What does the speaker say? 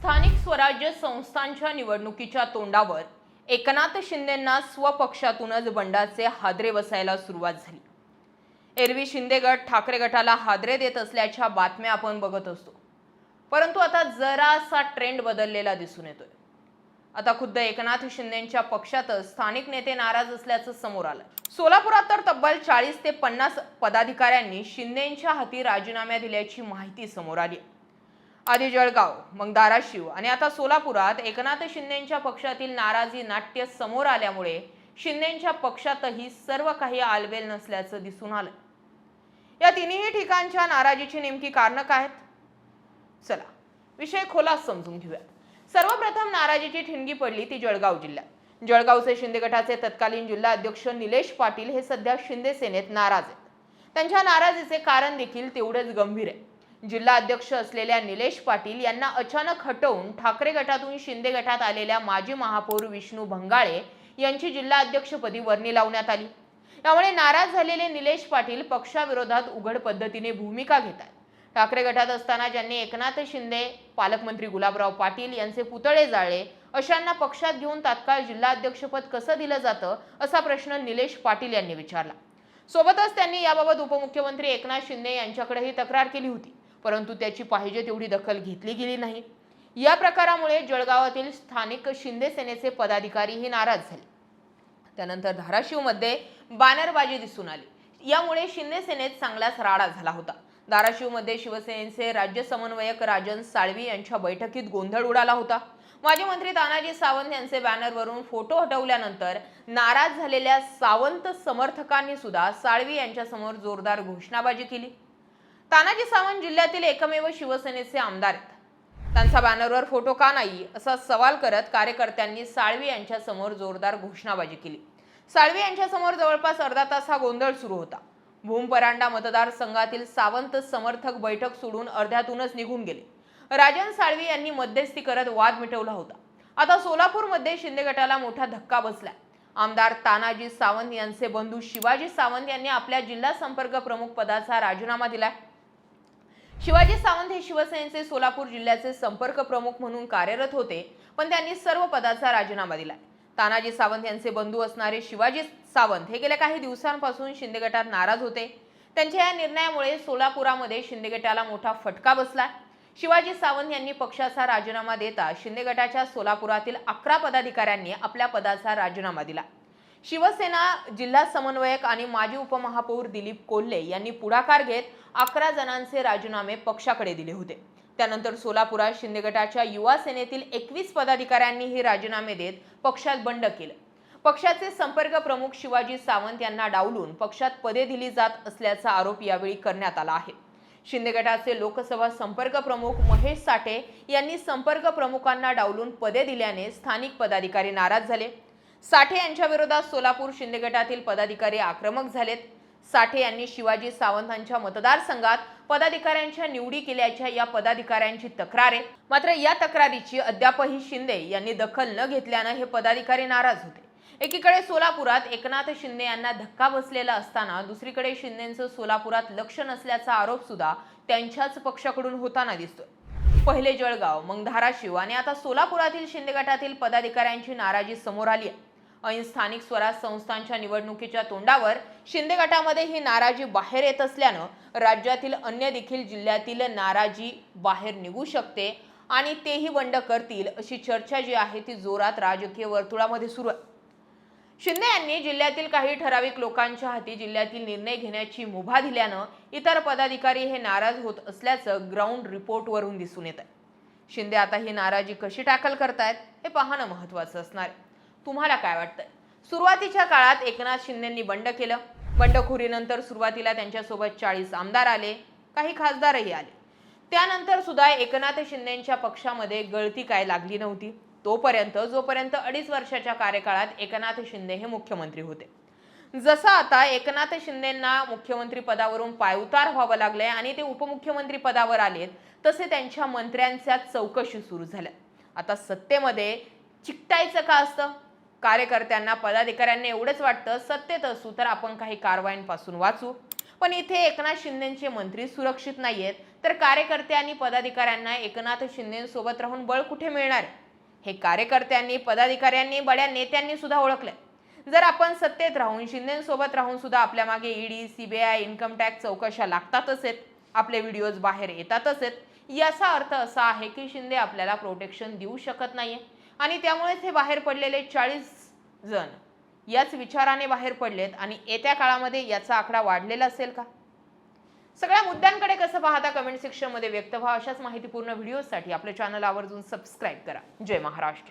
स्थानिक स्वराज्य संस्थांच्या निवडणुकीच्या तोंडावर एकनाथ शिंदेंना स्वपक्षातूनच बंडाचे हादरे बसायला सुरुवात झाली. एरवी शिंदे गट ठाकरे गटाला हादरे देत असल्याच्या बातम्या आपण बघत असतो. परंतु आता जरासा ट्रेंड बदललेला दिसून येतोय. आता खुद्द एकनाथ शिंदेच्या पक्षातच स्थानिक नेते नाराज असल्याचं समोर आलं. सोलापुरात तर तब्बल चाळीस ते पन्नास पदाधिकाऱ्यांनी शिंदेच्या हाती राजीनाम्या दिल्याची माहिती समोर आली आधी जळगाव मग धाराशिव आणि आता सोलापुरात एकनाथ शिंदेच्या पक्षातील नाराजी नाट्य समोर आल्यामुळे शिंदेच्या पक्षातही सर्व काही आलबेल नसल्याचं दिसून आलं. या तिन्ही ठिकाणच्या नाराजीची नेमकी कारणं काय आहेत? चला विषय खोलास समजून घेऊयात. सर्वप्रथम नाराजीची ठिणगी पडली ती जळगाव जिल्ह्यात. जळगावचे शिंदे गटाचे तत्कालीन जिल्हा अध्यक्ष निलेश पाटील हे सध्या शिंदे सेनेत नाराज आहेत. त्यांच्या नाराजीचे कारण देखील तेवढेच गंभीर आहे जिल्हा अध्यक्ष असलेल्या निलेश पाटील यांना अचानक हटवून ठाकरे गटातून शिंदे गटात आलेल्या माजी महापौर विष्णू भंगाळे यांची जिल्हा अध्यक्षपदी वर्णी लावण्यात आली. यामुळे नाराज झालेले निलेश पाटील पक्षाविरोधात उघड पद्धतीने भूमिका घेत आहेत ठाकरे गटात असताना ज्यांनी एकनाथ शिंदे पालकमंत्री गुलाबराव पाटील यांचे पुतळे जाळले अशांना पक्षात घेऊन तात्काळ जिल्हा अध्यक्षपद कसं दिलं जातं असा प्रश्न निलेश पाटील यांनी विचारला. सोबतच त्यांनी याबाबत उपमुख्यमंत्री एकनाथ शिंदे यांच्याकडेही तक्रार केली होती. परंतु त्याची पाहिजे तेवढी दखल घेतली गेली नाही. या प्रकारामुळे जळगावातील स्थानिक शिंदे सेनेचे पदाधिकारीही नाराज झाले. त्यानंतर धाराशिवमध्ये बॅनरबाजी दिसून आली. यामुळे शिंदे सेनेत चांगलाच राडा झाला होता. धाराशिवमध्ये शिवसेनेचे राज्य समन्वयक राजन साळवी यांच्या बैठकीत गोंधळ उडाला होता. माजी मंत्री तानाजी सावंत यांचे बॅनरवरून फोटो हटवल्यानंतर नाराज झालेल्या सावंत समर्थकांनी सुद्धा साळवी यांच्यासमोर जोरदार घोषणाबाजी केली. तानाजी सावंत जिल्ह्यातील एकमेव शिवसेनेचे आमदार आहेत. त्यांचा बॅनरवर फोटो का नाही असा सवाल करत कार्यकर्त्यांनी साळवी यांच्यासमोर जोरदार घोषणाबाजी केली. साळवी यांच्यासमोर जवळपास अर्धा तास हा गोंधळ सुरू होता. भूमपरांडा मतदारसंघातील सावंत समर्थक बैठक सोडून अर्ध्यातूनच निघून गेले. राजन साळवी यांनी मध्यस्थी करत वाद मिटवला होता. आता सोलापूरमध्ये शिंदे गटाला मोठा धक्का बसला आमदार तानाजी सावंत यांचे बंधू शिवाजी सावंत यांनी आपल्या जिल्हा संपर्क प्रमुख पदाचा राजीनामा दिलाय. शिवाजी सावंत हे शिवसेनेचे सोलापूर जिल्ह्याचे संपर्क प्रमुख म्हणून कार्यरत होते पण त्यांनी सर्व पदाचा राजीनामा दिला तानाजी सावंत यांचे बंधू असणारे शिवाजी सावंत हे गेल्या काही दिवसांपासून शिंदे गटात नाराज होते. त्यांच्या या निर्णयामुळे सोलापुरामध्ये शिंदे गटाला मोठा फटका बसला. शिवाजी सावंत यांनी पक्षाचा राजीनामा देता शिंदे गटाच्या सोलापुरातील अकरा पदाधिकाऱ्यांनी आपल्या पदाचा राजीनामा दिला. शिवसेना जिल्हा समन्वयक आणि माजी उपमहापौर दिलीप कोल्हे यांनी पुढाकार घेत अकरा जणांचे राजीनामे पक्षाकडे दिले होते. त्यानंतर सोलापुरात शिंदे गटाच्या युवा सेनेतील एकवीस पदाधिकाऱ्यांनी हे राजीनामे देत पक्षात बंड केलं. पक्षाचे संपर्क प्रमुख शिवाजी सावंत यांना डावलून पक्षात पदे दिली जात असल्याचा आरोप यावेळी करण्यात आला आहे. शिंदे गटाचे लोकसभा संपर्क प्रमुख महेश साठे यांनी संपर्क प्रमुखांना डावलून पदे दिल्याने स्थानिक पदाधिकारी नाराज झाले. साठे यांच्या विरोधात सोलापूर शिंदे गटातील पदाधिकारी आक्रमक झालेत. साठे यांनी शिवाजी सावंतांच्या मतदारसंघात पदाधिकाऱ्यांच्या निवडी केल्याच्या या पदाधिकाऱ्यांची तक्रार. आहे मात्र या तक्रारीची अद्यापही शिंदे यांनी दखल न घेतल्यानं हे पदाधिकारी नाराज होते. एकीकडे सोलापुरात एकनाथ शिंदे यांना धक्का बसलेला असताना दुसरीकडे शिंदेचं सोलापुरात लक्ष नसल्याचा आरोप सुद्धा त्यांच्याच पक्षाकडून होताना दिसतोय. पहिले जळगाव मग धाराशिव आणि आता सोलापुरातील शिंदे गटातील पदाधिकाऱ्यांची नाराजी समोर आली आहे. ऐन स्थानिक स्वराज संस्थांच्या निवडणुकीच्या तोंडावर शिंदे गटामध्ये ही नाराजी बाहेर येत असल्यानं राज्यातील अन्य देखील जिल्ह्यातील नाराजी बाहेर निघू शकते आणि तेही बंड करतील अशी चर्चा जी आहे ती जोरात राजकीय वर्तुळामध्ये सुरू आहे. शिंदे यांनी जिल्ह्यातील काही ठराविक लोकांच्या हाती जिल्ह्यातील निर्णय घेण्याची मुभा दिल्यानं इतर पदाधिकारी हे नाराज होत असल्याचं ग्राउंड रिपोर्टवरून दिसून येत आहे शिंदे आता ही नाराजी कशी टॅकल करतायत हे पाहणं महत्वाचं असणार आहे. तुम्हाला काय वाटतं सुरुवातीच्या काळात एकनाथ शिंदेंनी बंड केलं. बंडखोरीनंतर सुरुवातीला त्यांच्यासोबत चाळीस आमदार आले काही खासदारही आले. त्यानंतर सुद्धा एकनाथ शिंदेच्या पक्षामध्ये गळती काय लागली नव्हती तोपर्यंत जोपर्यंत अडीच वर्षाच्या कार्यकाळात एकनाथ शिंदे हे मुख्यमंत्री होते. जसं आता एकनाथ शिंदेंना मुख्यमंत्री पदावरून पायउतार व्हावं लागलंय आणि ते उपमुख्यमंत्री पदावर आलेत तसे त्यांच्या मंत्र्यांच्या चौकशी सुरू झाल्या. आता सत्तेमध्ये चिकटायचं का असतं? कार्यकर्त्यांना पदाधिकाऱ्यांना एवढंच वाटतं सत्तेत असू तर आपण काही कारवाईंपासून वाचू. पण इथे एकनाथ शिंदेचे मंत्री सुरक्षित नाही आहेत तर कार्यकर्ते आणि पदाधिकाऱ्यांना एकनाथ शिंदेसोबत राहून बळ कुठे मिळणार? हे कार्यकर्त्यांनी पदाधिकाऱ्यांनी बड्या नेत्यांनी सुद्धा ओळखलंय. जर आपण सत्तेत राहून शिंदेसोबत राहून सुद्धा आपल्या मागे ईडी सीबीआय इन्कम टॅक्स चौकशा लागतातच आहेत आपले व्हिडिओज बाहेर येतातच आहेत याचा अर्थ असा आहे की शिंदे आपल्याला प्रोटेक्शन देऊ शकत नाहीये. आणि त्यामुळेच हे बाहेर पडलेले चाळीस जण याच विचाराने बाहेर पडलेत आणि येत्या काळामध्ये याचा आकडा वाढलेला असेल का? सगळ्या मुद्द्यांकडे कसं पाहता कमेंट सेक्शनमध्ये व्यक्त व्हा. अशाच माहितीपूर्ण व्हिडिओसाठी आपल्या चॅनल आवर्जून सबस्क्राईब करा. जय महाराष्ट्र.